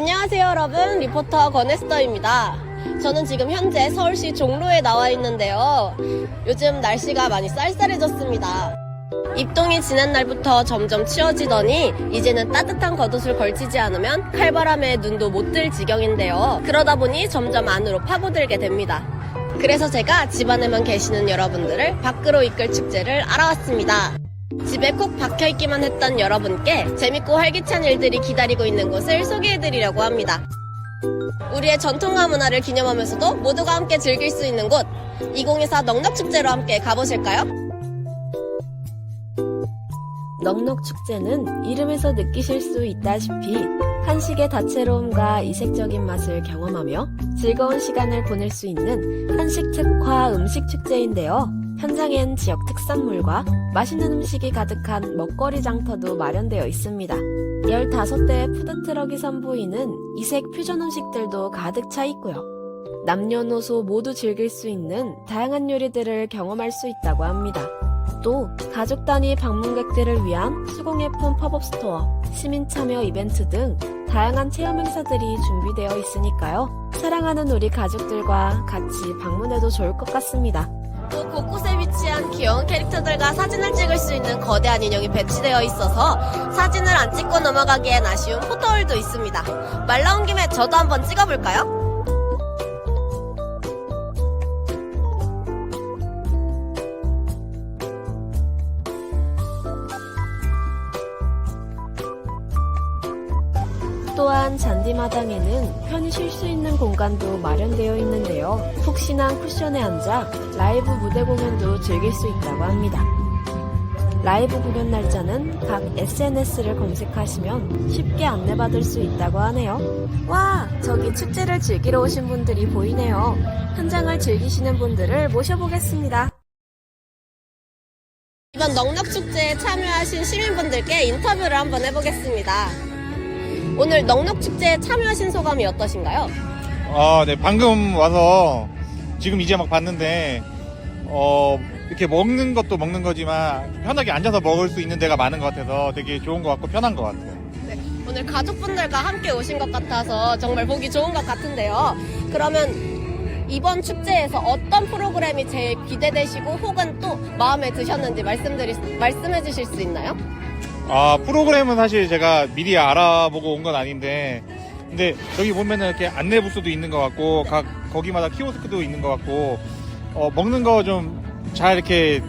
안녕하세요 여러분. 리포터 권에스터입니다. 저는 지금 현재 서울시 종로에 나와 있는데요. 요즘 날씨가 많이 쌀쌀해졌습니다. 입동이 지난 날부터 점점 추워지더니 이제는 따뜻한 겉옷을 걸치지 않으면 칼바람에 눈도 못 뜰 지경인데요. 그러다 보니 점점 안으로 파고들게 됩니다. 그래서 제가 집안에만 계시는 여러분들을 밖으로 이끌 축제를 알아왔습니다 집에 콕 박혀있기만 했던 여러분께 재밌고 활기찬 일들이 기다리고 있는 곳을 소개해드리려고 합니다. 우리의 전통과 문화를 기념하면서도 모두가 함께 즐길 수 있는 곳 2024 넉넉축제로 함께 가보실까요? 넉넉축제는 이름에서 느끼실 수 있다시피 한식의 다채로움과 이색적인 맛을 경험하며 즐거운 시간을 보낼 수 있는 한식 특화 음식 축제인데요. 현장엔 지역 특산물과 맛있는 음식이 가득한 먹거리 장터도 마련되어 있습니다. 15대의 푸드트럭이 선보이는 이색 퓨전 음식들도 가득 차 있고요. 남녀노소 모두 즐길 수 있는 다양한 요리들을 경험할 수 있다고 합니다. 또 가족 단위 방문객들을 위한 수공예품 팝업 스토어, 시민 참여 이벤트 등 다양한 체험 행사들이 준비되어 있으니까요. 사랑하는 우리 가족들과 같이 방문해도 좋을 것 같습니다. 또 곳곳에 위치한 귀여운 캐릭터들과 사진을 찍을 수 있는 거대한 인형이 배치되어 있어서 사진을 안 찍고 넘어가기엔 아쉬운 포토홀도 있습니다. 말 나온 김에 저도 한번 찍어볼까요? 또한 잔디마당에는 편히 쉴 수 있는 공간도 마련되어 있는데요. 푹신한 쿠션에 앉아 라이브 무대 공연도 즐길 수 있다고 합니다. 라이브 공연 날짜는 각 SNS를 검색하시면 쉽게 안내받을 수 있다고 하네요. 와, 저기 축제를 즐기러 오신 분들이 보이네요. 현장을 즐기시는 분들을 모셔보겠습니다. 이번 넉넉축제에 참여하신 시민분들께 인터뷰를 한번 해보겠습니다. 오늘 넉넉축제에 참여하신 소감이 어떠신가요? 아, 네, 방금 와서 지금 이제 막 봤는데, 어, 이렇게 먹는 것도 먹는 거지만 편하게 앉아서 먹을 수 있는 데가 많은 것 같아서 되게 좋은 것 같고 편한 것 같아요. 오늘 가족분들과 함께 오신 것 같아서 정말 보기 좋은 것 같은데요. 그러면 이번 축제에서 어떤 프로그램이 제일 기대되시고 혹은 또 마음에 드셨는지 말씀드리, 말씀해 주실 수 있나요? 아, 프로그램은 사실 제가 미리 알아보고 온 건 아닌데, 근데 저기 보면은 이렇게 안내 부스도 있는 것 같고, 각, 거기마다 키오스크도 있는 것 같고, 어, 먹는 거 좀 잘 이렇게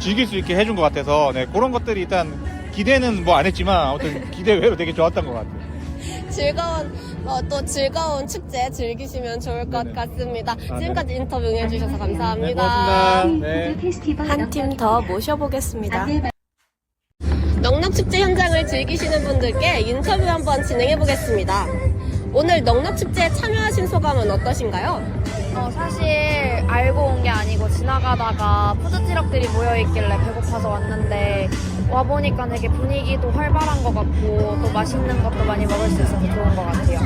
즐길 수 있게 해준 것 같아서, 네, 그런 것들이 일단 기대는 뭐 안 했지만, 아무튼 기대 외로 되게 좋았던 것 같아요. 즐거운, 어, 또 즐거운 축제 즐기시면 좋을 것 네네. 같습니다. 아, 지금까지 인터뷰 응해주셔서 네, 감사합니다. 고맙습니다. 네. 한 팀 더 모셔보겠습니다. 넉넉축제 현장을 즐기시는 분들께 인터뷰 한번 진행해 보겠습니다. 오늘 넉넉축제에 참여하신 소감은 어떠신가요? 어, 사실 알고 온 게 아니고 지나가다가 푸드트럭들이 모여있길래 배고파서 왔는데 와보니까 되게 분위기도 활발한 것 같고 또 맛있는 것도 많이 먹을 수 있어서 좋은 것 같아요.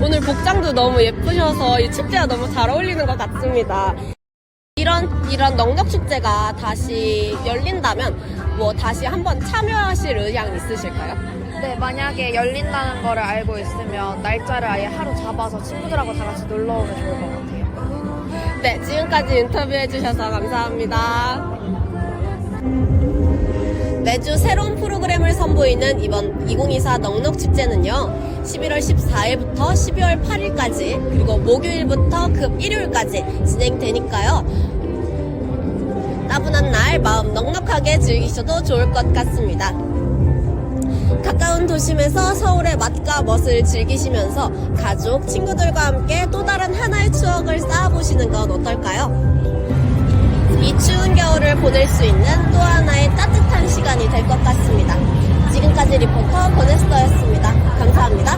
오늘 복장도 너무 예쁘셔서 이 축제와 너무 잘 어울리는 것 같습니다. 이런 이런 넉넉 축제가 다시 열린다면 뭐 다시 한번 참여하실 의향 있으실까요? 네, 만약에 열린다는 거를 알고 있으면 날짜를 아예 하루 잡아서 친구들하고 다 같이 놀러 오면 좋을 것 같아요. 네, 지금까지 인터뷰해 주셔서 감사합니다. 매주 새로운 프로그램을 선보이는 이번 2024 넉넉 축제는요. 11월 14일부터 12월 8일까지 그리고 목요일부터 급 일요일까지 진행되니까요. 따분한 날 마음 넉넉하게 즐기셔도 좋을 것 같습니다. 가까운 도심에서 서울의 맛과 멋을 즐기시면서 가족, 친구들과 함께 또 다른 하나의 추억을 쌓아보시는 건 어떨까요? 이 추운 겨울을 보낼 수 있는 또 하나의 따뜻한 시간이 될 것 같습니다. 지금까지 리포터 권에스터였습니다. 감사합니다.